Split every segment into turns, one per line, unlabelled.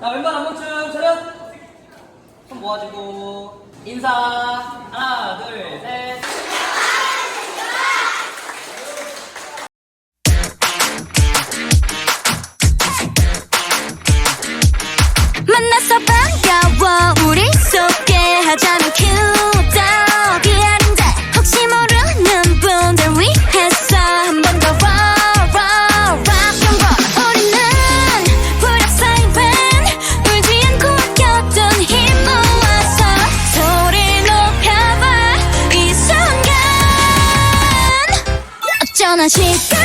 자, 왼발 안목춤 차렷. 손 모아주고, 인사. 하나, 둘, 셋.
七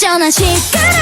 어쩌나 시끄러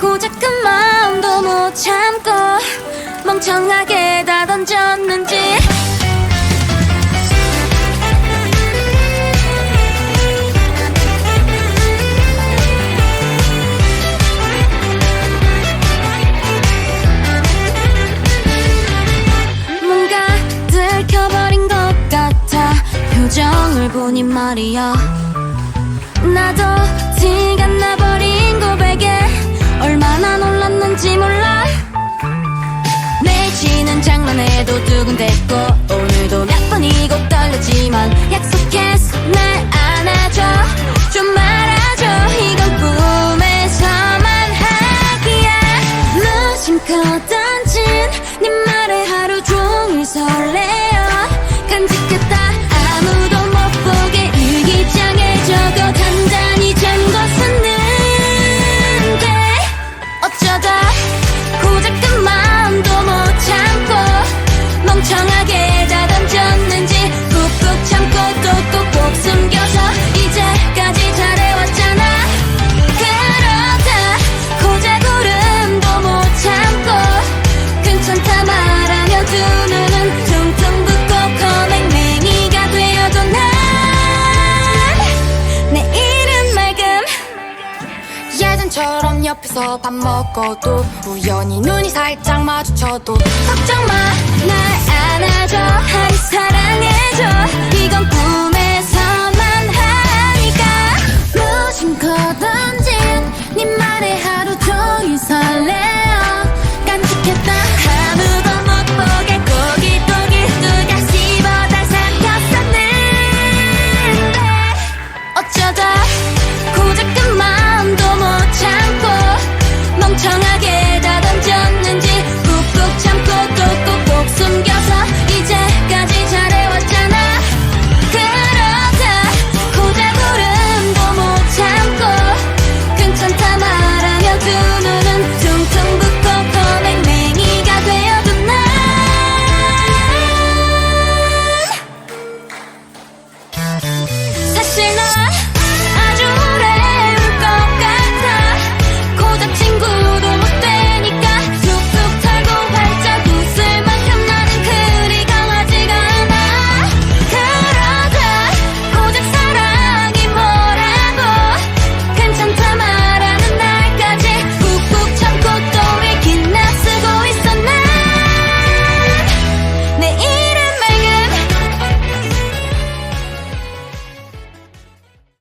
고작 그 마음도 못 참고 멍청하게 다 던졌는지. 뭔가 들켜버린 것 같아. 표정을 보니 말이야. 나도 티가 나버린 고백에 얼마나 놀랐는지 몰라. 내 지는 장난해도 두근댔고 오늘도 몇 번이고 떨렸지만 약속했어 날 안아줘. 좀 말아줘. 이건 꿈에서만 하기야. 무심코
떠 옆에서 밥 먹어도 우연히 눈이 살짝 마주쳐도
걱정 마 날 안아줘. 하이 사랑해줘. 이건 꿈